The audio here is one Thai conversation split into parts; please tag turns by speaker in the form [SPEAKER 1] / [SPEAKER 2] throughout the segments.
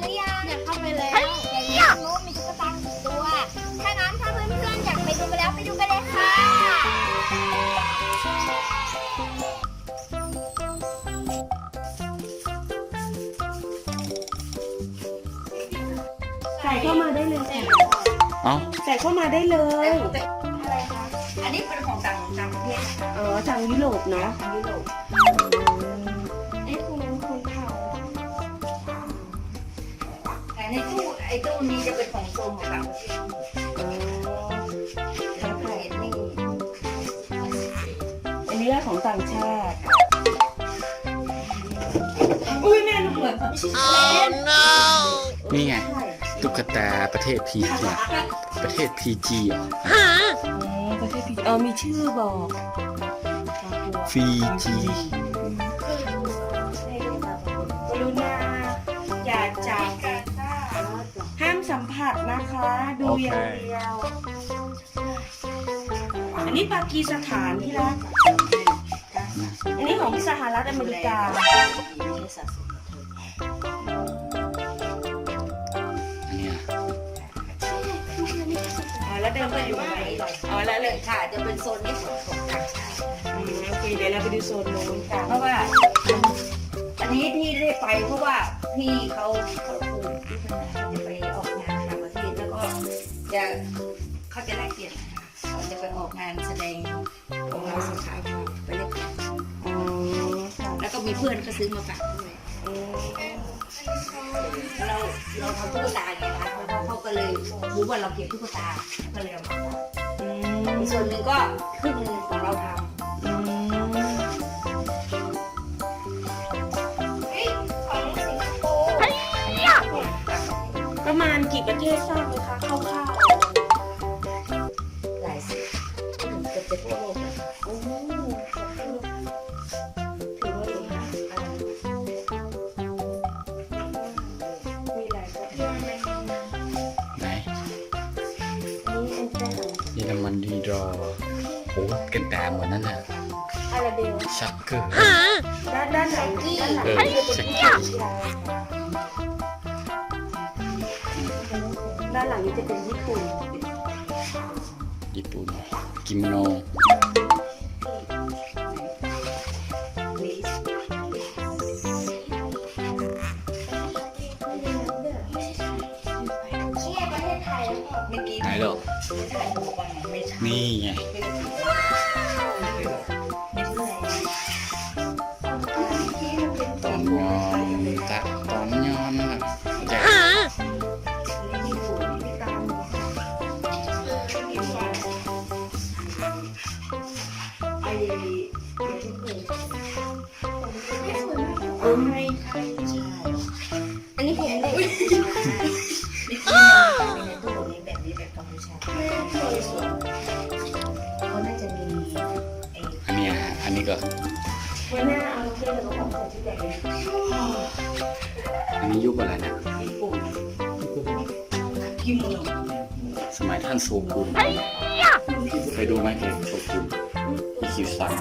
[SPEAKER 1] หรือยัง
[SPEAKER 2] อยากเข้าไปแล้ว
[SPEAKER 1] อย่างนี้โน้ตมีตุ๊กตากี่ตัว ถ้างั้นถ้าเพื่อนๆอยากไปดูกันแล้วไปดูกันเลยค่ะ
[SPEAKER 3] ใส่เข้ามาได้เลยค่ะ
[SPEAKER 4] เอ้า
[SPEAKER 3] ใส่เข้ามาได้เลย
[SPEAKER 1] อะไรคะ
[SPEAKER 5] อันนี้เป็นของต่างต่างประเทศนะคะ
[SPEAKER 3] อ๋อทางยุโรปเนาะ
[SPEAKER 5] ทางยุโรป
[SPEAKER 1] อ้
[SPEAKER 5] ตู้นี้จะเป็นของโซนของต่างประเทศ
[SPEAKER 3] อ๋อ
[SPEAKER 5] ต่างประเทศนี่
[SPEAKER 3] อันนี้ก็ของต่างชาติอุ้ยแม่ลูกเหมือน
[SPEAKER 4] นี่ไง ตุ๊กตาประเทศพีจีประเทศพีจีอะ
[SPEAKER 3] อ๋อประเทศพีเออมีชื่อบอก
[SPEAKER 4] ฟีจี
[SPEAKER 3] ดูอย่างเดียว อันนี้ปากีสถานที่รักอันนี้ของสหรัฐอเมริกา
[SPEAKER 4] อันเนี้ย
[SPEAKER 3] อ๋อแล้วเดินไปอยู่ไหนอ๋อแล้วเลย
[SPEAKER 5] ค่ะ จะเป็นโซนนี้ของของต่างชาติ
[SPEAKER 3] อืมโอเคเดี๋ยวเราไปดูโซนโน้นกัน
[SPEAKER 5] เพราะว่า อันนี้ที่ได้ไปเพราะว่าพี่เขาเขาปลูกที่พัฒนาเขาจะไปอ งานแสดงของเราสินค้าเขาไปเล่น
[SPEAKER 3] อ๋อค่ะ
[SPEAKER 5] แล้วก็มีเพื่อนก็ซื้อมาฝากด้วย
[SPEAKER 3] อืม
[SPEAKER 5] เราเราทำตุ๊กตาไงคะแล้วเขาเขาก็เลยรู้ว่าเราเก็บตุ๊กตาก็เลยเอามาฝาก
[SPEAKER 3] อืม
[SPEAKER 5] อีกส่วนหนึ่งก็ครึ่งหนึ่งของเราทำ
[SPEAKER 3] อืม
[SPEAKER 1] เฮ้ยของสิงคโปร์
[SPEAKER 3] ประมาณกี่ประเทศทราบไหมคะคร่าว
[SPEAKER 5] เก
[SPEAKER 4] อ
[SPEAKER 3] ร์ด้านด้านหลังด้านหลัง
[SPEAKER 4] เออ
[SPEAKER 3] จะเป็น
[SPEAKER 4] ชัก
[SPEAKER 3] ที่
[SPEAKER 4] เกอร์
[SPEAKER 3] กีฬาด้านหลังนี้จะเป็นญี่ปุ่น
[SPEAKER 4] ญี่ปุ่น กิโมโน
[SPEAKER 1] นี่ประเทศไทยแล้วก็
[SPEAKER 5] เมื่อกี้
[SPEAKER 4] ไหนหรอ
[SPEAKER 5] ถ่ายรูปวันไม่ใช่
[SPEAKER 4] นี่ไง
[SPEAKER 3] เออไม่
[SPEAKER 1] อันนี้ผมเด็ก
[SPEAKER 5] นี่คือในตู้นี้แบบนี้แบบกัมพูชาเขาน่าจะมีไอ้
[SPEAKER 4] อันเนี้ยอันนี้ก็
[SPEAKER 3] หัวหน้าเอาเทียนแล้วก็ของใส่ชุดใหญ่เลย
[SPEAKER 4] อันนี้ยุคอะไรนะ
[SPEAKER 5] ญี่ปุ่นกิม
[SPEAKER 4] สมัยท่านโซกุนเคยดูไหมเคยโซกุนอีคิวซัง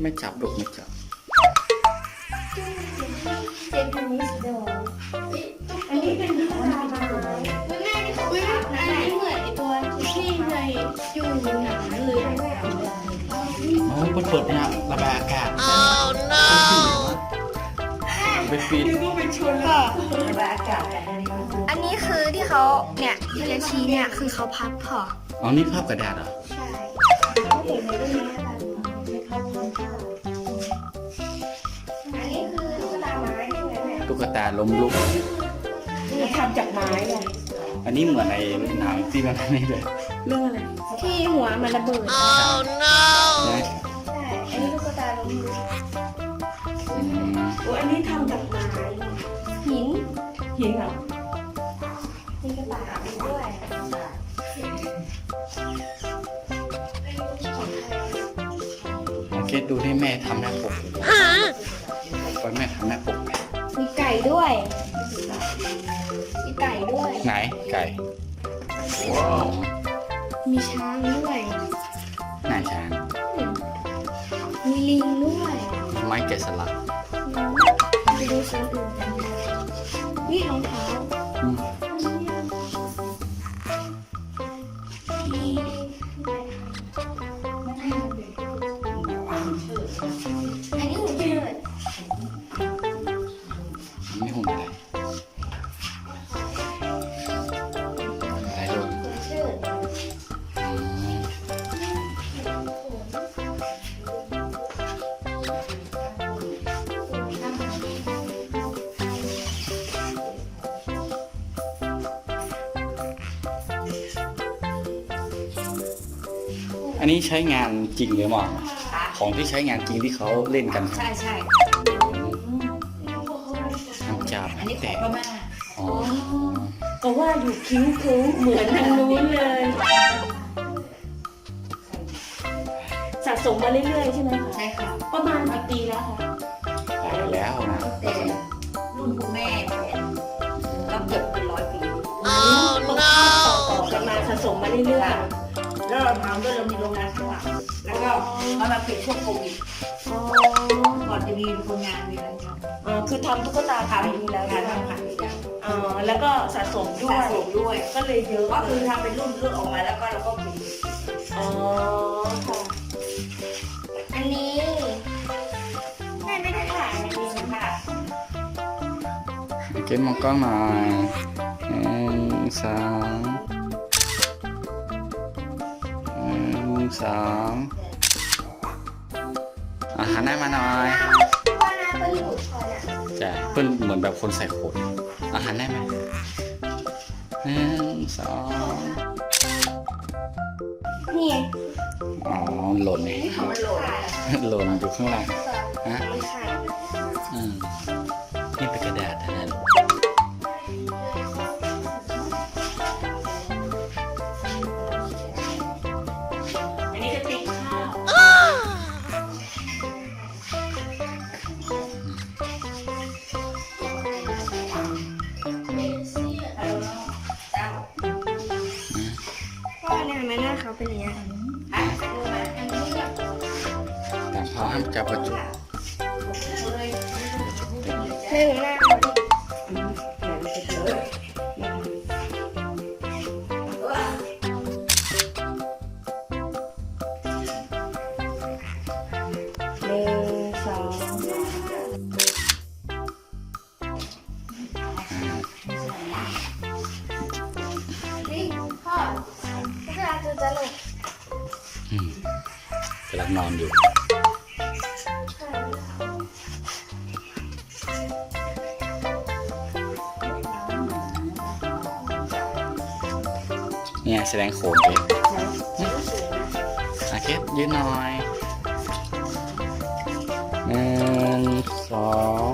[SPEAKER 4] ไม่จับดอกไม่จับ
[SPEAKER 1] โอั
[SPEAKER 3] นนี้เป็นตุ๊กตาไม้
[SPEAKER 1] แม่นี่เขา
[SPEAKER 2] อั
[SPEAKER 1] น
[SPEAKER 2] นี้เหมือนไอตัวที่ในอยู่หนังเลย
[SPEAKER 4] โอ้เปิดเปิดเนี่ยระบายอากาศไปฟีด
[SPEAKER 3] นี่ก็เป็นชนล้ว
[SPEAKER 5] ระบายอากาศกันนี่คือ
[SPEAKER 1] อันนี้คือที่เขาเนี่ยที่จะชี้เนี่ยคือเขาพับพอ
[SPEAKER 4] อ๋อนี่ภาพกระดาษเหรอ
[SPEAKER 1] ใช่
[SPEAKER 3] เขาเห็นในเรื่องนี้
[SPEAKER 1] อันนี้คือตุ๊กตาไม้ใช่ไหมแม่
[SPEAKER 4] ตุ๊กตาล้มลุก
[SPEAKER 3] นี่ทำจากไม้ไง
[SPEAKER 4] อันนี้เหมือนในหนังที่มันนี่เลย
[SPEAKER 3] เรื่องอะไร
[SPEAKER 1] ที่หัวมันระเบิด
[SPEAKER 4] ใช่
[SPEAKER 1] ใช่ อันนี้ตุ๊กตาล้มลุก
[SPEAKER 4] อืม
[SPEAKER 3] โอ้อันนี้ทำจากไม้
[SPEAKER 1] หิน
[SPEAKER 3] หินเหรอ
[SPEAKER 1] มีกระต่ายด้วย
[SPEAKER 4] คดูที่แม่ทำหน้าปกไปแม่ทำหน้าปกไป
[SPEAKER 1] มีไก่ด้วย มีไก่ด้วย
[SPEAKER 4] ไหนไก่ว้าว
[SPEAKER 2] มีช้างด้วย
[SPEAKER 4] หน้าช้าง
[SPEAKER 2] มีลิงด้วย
[SPEAKER 4] ไม้แกะสลัก
[SPEAKER 2] ไปดูโซนอื่นกันนี่รองเท้า
[SPEAKER 1] นนี้
[SPEAKER 4] ใช้งานจริงหรือเปล่าของที่ใช้งานจริงที่เขาเล่นกัน
[SPEAKER 5] ใช่ใช่
[SPEAKER 4] น้ำจับ
[SPEAKER 5] อันนี้ของ
[SPEAKER 4] แต่
[SPEAKER 5] พม่า
[SPEAKER 4] อ๋อ
[SPEAKER 3] ก็ว่าอยู่คิ้วคิ้วเหมือนทางนู้นเลย สะสมมาเรื่อยๆใช่ไหมคะ
[SPEAKER 5] ใช่ค่ะ
[SPEAKER 3] ประมาณกี่ปีแล้วคะ
[SPEAKER 4] ตายแล้วนะ
[SPEAKER 5] แต่รุ่นคุณแม่เนี่ยก็เกือบเป็นร้อยปี
[SPEAKER 3] ต่อต่อกันมาสะสมมาเรื่อย
[SPEAKER 5] แล้วเราทำด้วยเรามีโรงงานข้างหลังแล้วก็เอามาปิดช่วงโควิด
[SPEAKER 3] ๆอ๋อ
[SPEAKER 5] ก่อนจะมีโรงงานมีอะไรท
[SPEAKER 3] อ๋อคือทำตุ๊กตาำขาย
[SPEAKER 5] ทำ
[SPEAKER 3] อยู่แล้ว
[SPEAKER 5] งาน
[SPEAKER 3] ใช่ไหม
[SPEAKER 5] ทำขายอยู่แล้ว
[SPEAKER 3] อ๋อแล้วก็สะสมด้ว
[SPEAKER 5] สะ
[SPEAKER 3] ย
[SPEAKER 5] สมด้วย
[SPEAKER 3] ก็เลยเยอะ
[SPEAKER 5] ก็คือทำเป็นรุ่นรุ่นออกมาแล้วก็เราก็ปิด
[SPEAKER 3] อ๋อค่ะ
[SPEAKER 1] อันนี้แม่ไม่ได้ถ่ายอันนี้
[SPEAKER 5] นี่ค่ะ
[SPEAKER 4] เกมมองกล้องหน่อยหนึ่งสอง สองอาหารได้มาหน่อย
[SPEAKER 1] ว่าหน้าเปิ้นอะ
[SPEAKER 4] เพิ่นเหมือนแบบคนใส่ขนอาหารได้ไหมหนึ่งสอง
[SPEAKER 1] นี่
[SPEAKER 4] อ๋อหล่นเอง
[SPEAKER 5] เขามันโหลด
[SPEAKER 4] หล่นอยู่ข้างล่างฮะอืมนี่เป็นกระดาษนะ
[SPEAKER 1] เนี่ยทำไมหน้าเขาเป็นอย่างเงี้ย
[SPEAKER 5] อะดูไหมอันนี้เนี่ย
[SPEAKER 4] แต่พอห้ามจับกระจุก
[SPEAKER 5] เลย
[SPEAKER 1] เรื่องหน้า
[SPEAKER 4] เนี่ยแสดงโขนไปอาเคสยืนหน่อยหนึ่งสอง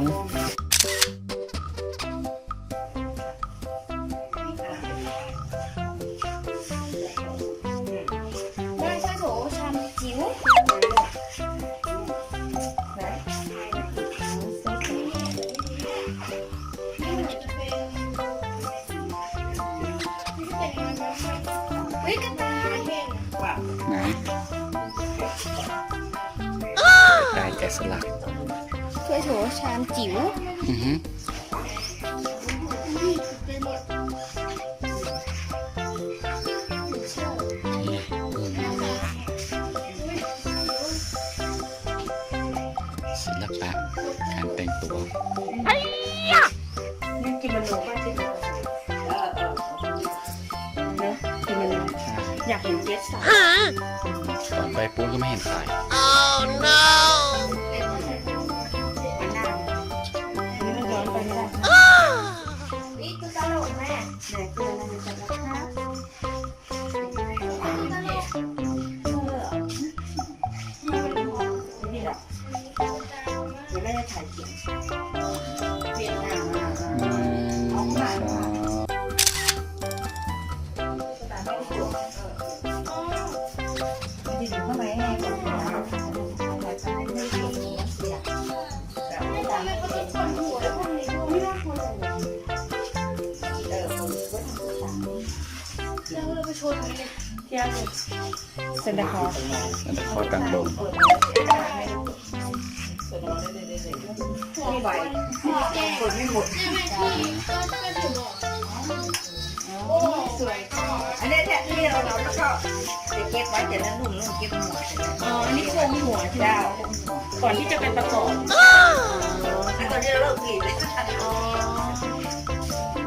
[SPEAKER 4] ไหนได้แกะสลัก
[SPEAKER 1] ช่วยโถชามจิ๋ว
[SPEAKER 4] อือฮึนี่อืมศิลปะการแต่งตัว
[SPEAKER 3] นี่กินมันโนป้าที่เน
[SPEAKER 5] เอ
[SPEAKER 3] ยากเห็นเจสใส่
[SPEAKER 4] ตอนไปปูนก็ไม่เห็นใส่
[SPEAKER 3] มัน เซ
[SPEAKER 5] นเต
[SPEAKER 1] อร์
[SPEAKER 3] คอร์ส
[SPEAKER 4] นั่นแหละข้อกลางลม
[SPEAKER 5] นี่ใบคนไม่หมด
[SPEAKER 2] สวย
[SPEAKER 5] อันนี้เนี่ยที่เราเราแล้วก็จะเก็บไว้แต่ละรุ่นรุ่นเก็บหัว
[SPEAKER 3] อ๋ออันนี้โครงหัวใช่ไหมก่อนที่จะเป็นประกอบ
[SPEAKER 5] แล้วตอนนี้เราเลิกผลิตเลย
[SPEAKER 3] อ๋อ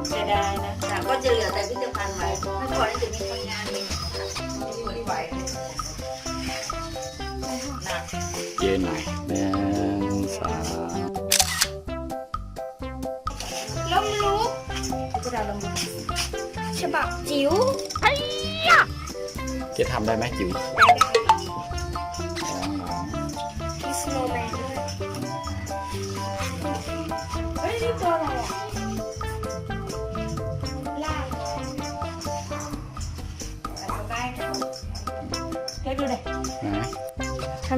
[SPEAKER 3] เสียดายนะ
[SPEAKER 5] ก็จะเหลือแต่พิพิธภัณฑ์ใหม่เมื่อก่อนนี่จะมีคนงานมีที่ที่ไหว
[SPEAKER 4] ย็นหน่อยหนึ่งสาม
[SPEAKER 1] ลมลุก
[SPEAKER 3] กระดาวลง
[SPEAKER 1] ฉบับจิ๋วไอ้ยะ
[SPEAKER 4] เกทำได้ไหมจิ๋วลองลอง
[SPEAKER 1] มีสโนว์แมน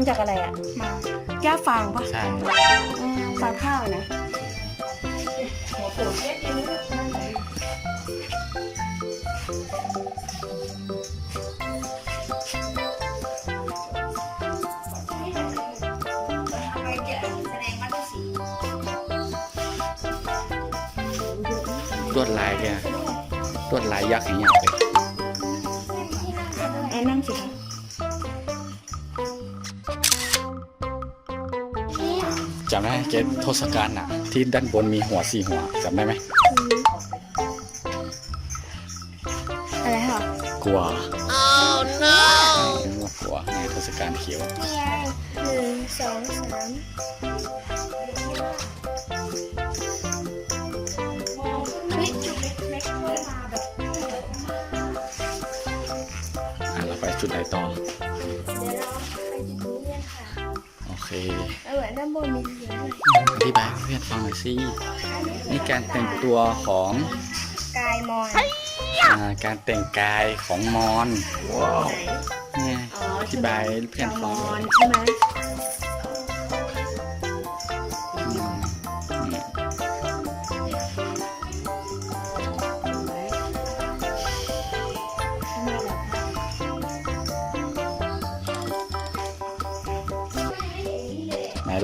[SPEAKER 1] ำ
[SPEAKER 3] จากอะไรอะ
[SPEAKER 1] มา
[SPEAKER 3] แก้วฟางปะ
[SPEAKER 4] ใช่
[SPEAKER 3] ฟางข้าวนะ
[SPEAKER 5] ไปเจอแสดงมัดสี
[SPEAKER 4] ลวดลายแกลวดลายยักษ์อย่างเงี้ยเลย
[SPEAKER 3] ไอ้นั่งสิคะำ
[SPEAKER 4] ได้ไหมเกททศกัณฐ์อะ ที่ด้านบนมีหัวสี่หัวจำได้ไหม
[SPEAKER 1] อะไรคะ
[SPEAKER 4] กลัว oh no นึกว่ากลัวไงทศกัณฐ์เขียว
[SPEAKER 1] นี่ไงหนึ่งสองสาม
[SPEAKER 4] อะเราไปจุดไหนต่อ
[SPEAKER 1] เค
[SPEAKER 4] เอา
[SPEAKER 1] เหมือนด้านบนมีเหรียญด้วย
[SPEAKER 4] อธิบายให้เพื่อนฟังหน่อยสินี่การแต่งตัวของ
[SPEAKER 1] กายมอน
[SPEAKER 4] อ่าการแต่งกายของมอญว้าวเนี่ย
[SPEAKER 3] อ๋อ
[SPEAKER 4] อธิบายให้เพื่อน
[SPEAKER 3] ม
[SPEAKER 4] ฟัง
[SPEAKER 3] อ
[SPEAKER 4] หน่อย
[SPEAKER 3] ญใช่ไหม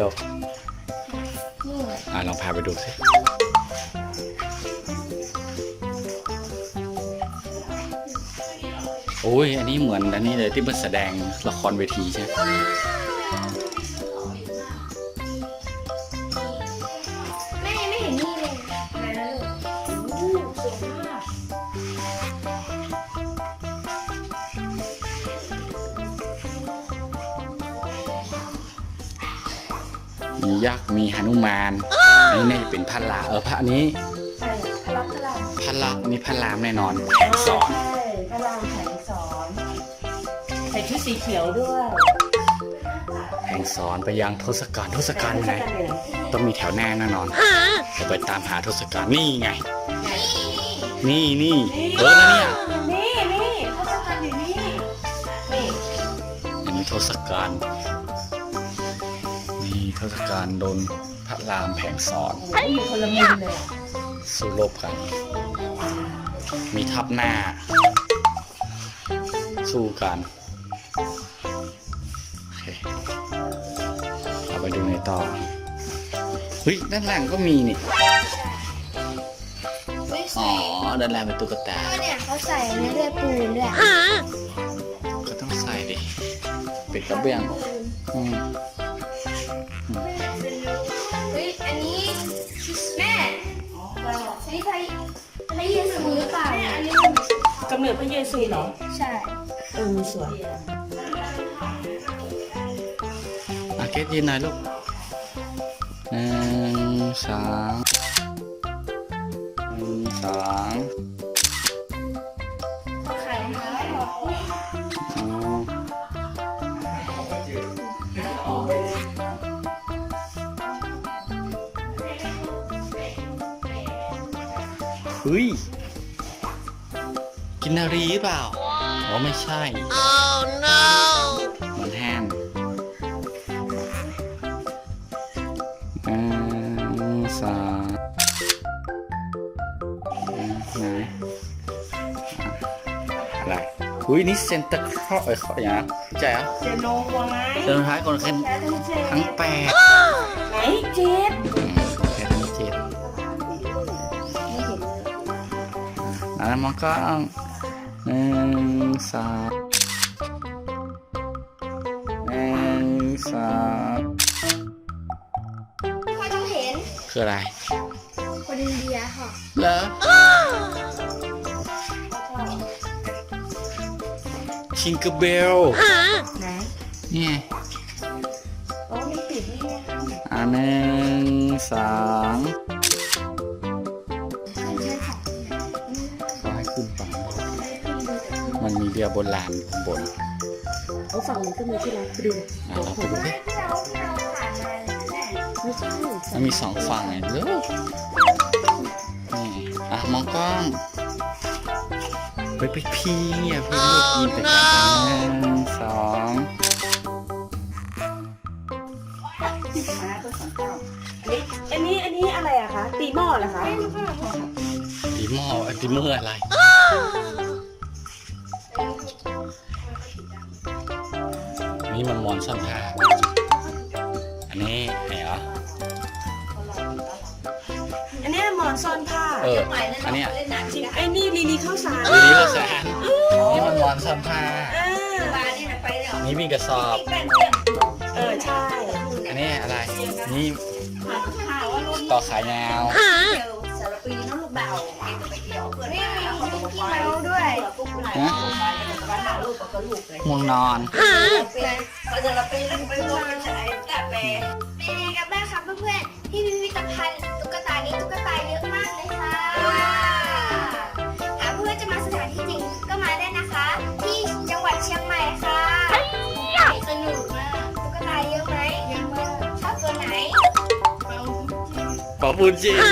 [SPEAKER 3] ลู
[SPEAKER 4] กอ่าลองพาไปดูสิโอ้ย อันนี้เหมือนอันนี้เลยที่มันแสดงละครเวทีใช่ไหม
[SPEAKER 1] มียั
[SPEAKER 3] ก
[SPEAKER 4] ษ์มีหนุมานอันนี้น่าจะเป็นพระลาเออพระอันนี้
[SPEAKER 3] อะไรพระรับพระราม
[SPEAKER 4] พระลาอันนี้พระรามแน่นอนแผงสอน
[SPEAKER 3] ใช่พระรามแผงสอนใส่ชุดสีเขียวด้วย
[SPEAKER 4] แผงสอนไปยังทศกัณฐ์ทศกัณฐ์ไหน
[SPEAKER 3] กันเหลือง
[SPEAKER 4] ต้องมีแถวหน้าแน่นอนเราไปตามหาทศกัณฐ์นี่ไง นี่นี่เออแล้วเนี่ย
[SPEAKER 3] นี่นี่ทศกัณฐ์อยู่นี่นี่
[SPEAKER 4] อันนี้ทศกัณฐ์ นี่ทศกัณฐ์โดนพระรามแผงสอน
[SPEAKER 3] โอ้โหอยู่คนละมุมเลยอะ
[SPEAKER 4] สู้รบกัน มีทับหน้า สู้กันโอเคเราไปดูในต่อเฮ้ยด้านหลังก็มีนี่
[SPEAKER 1] ไม่
[SPEAKER 4] อ๋
[SPEAKER 1] ใส่
[SPEAKER 4] อด้านหลังเป็นตุ๊กตา
[SPEAKER 1] ก็เนี่ยเขาใส่ในเลือดปูนด้วย
[SPEAKER 4] ก็ต้องใส่ดิเป็นกระเบื้องอืมำ
[SPEAKER 3] เนิดพระเยซูเหรอ
[SPEAKER 1] ใช่
[SPEAKER 3] เออสวย
[SPEAKER 4] อาเกตยืนหน่อยลูกหนึ่งสองหนึ่งสอง
[SPEAKER 1] ไข่นะ
[SPEAKER 4] อ๋อเฮ้ย กินนารีหรือเปล่าอ๋อไม่ใช่ oh no มันแห้งหนึ่งสองอืมไหนอะอะไรอุ้ยนี่เซนเตอร์ครอเอ้ยเขาอย่างนะพี่ใจอะ
[SPEAKER 3] เจโนไว้
[SPEAKER 4] เดินท้ายคนขึ้น
[SPEAKER 3] แค่ทั้งเจ็ด
[SPEAKER 4] ทั้งแปด
[SPEAKER 3] ไหนเจ็ด
[SPEAKER 4] อืมแค่ทั้งเจ็ดอะมองกล้องห นึ่งสองหนึ่งสอง
[SPEAKER 1] พ่อต้องเห็น
[SPEAKER 4] คืออะไร
[SPEAKER 1] คนอินเดียค่ะ
[SPEAKER 4] เหรอชิงเกอร์เบล
[SPEAKER 3] ไหน
[SPEAKER 4] นี่
[SPEAKER 3] มัน
[SPEAKER 4] มีเรือโบราณอยู่ข้างบน
[SPEAKER 2] เอาฝั่งนี้ก็มีที่รักไปดู
[SPEAKER 4] อะเราไปดูดิ
[SPEAKER 1] ที่เราที่เราผ่านมาแน่
[SPEAKER 2] ไม่ใช่
[SPEAKER 4] มันมีสองฝั่งไงลูกนี่อะมองกล้องไปไปพี่อะพี่ลูกยินไปกันหนึ่งสอง
[SPEAKER 3] อันนี้อันนี้อะไรอะคะตีหม้อเหรอคะ
[SPEAKER 4] ตีหม้ออะตีเมื่ออะไร นี่มันมอนซ่อนผ้าอันนี้ไหนเหรอ
[SPEAKER 3] อันนี้หมอนซ่อนผ้า
[SPEAKER 4] เอออันเนี้ย
[SPEAKER 5] เล่นน้ำ
[SPEAKER 3] จริงไอ้นี่ลีลีข้าวสาร
[SPEAKER 4] ดีดีก็แสนนี่มันมอนซ่อนผ้า
[SPEAKER 3] อ่า
[SPEAKER 5] ปลานี่นะไปแล้ว
[SPEAKER 4] นี่มีกระสอบ
[SPEAKER 5] แป้นเตี้ยม
[SPEAKER 3] เออใช่
[SPEAKER 4] อันนี้อะไร นี่
[SPEAKER 5] ข่าวว่ารุ่น
[SPEAKER 4] ต่อขายาว
[SPEAKER 5] เดียวสารปีน้องลูกเบา เขาบอกว่าไปปุ๊บไหนไปบ้านหน้าลูกก็ลูกเลย
[SPEAKER 4] ง่วงนอน
[SPEAKER 5] เขาจะรับไปแล้วไปวนกันไหนแต่แม่
[SPEAKER 1] เป็นยังไงกันบ้างครับเพื่อนๆ ที่พิพิธภัณฑ์ตุ๊กตานี้ตุ๊กตาเยอะมากเลยค่ะหากเพื่อนจะมาสถานที่จริงก็มาได้นะคะ ที่จังหวัดเชียงใหม่ค่ะสนุกมากตุ๊กตาเยอะไหมเยอะมากชอบตัวไหน
[SPEAKER 4] ขอบคุณจริง
[SPEAKER 1] อั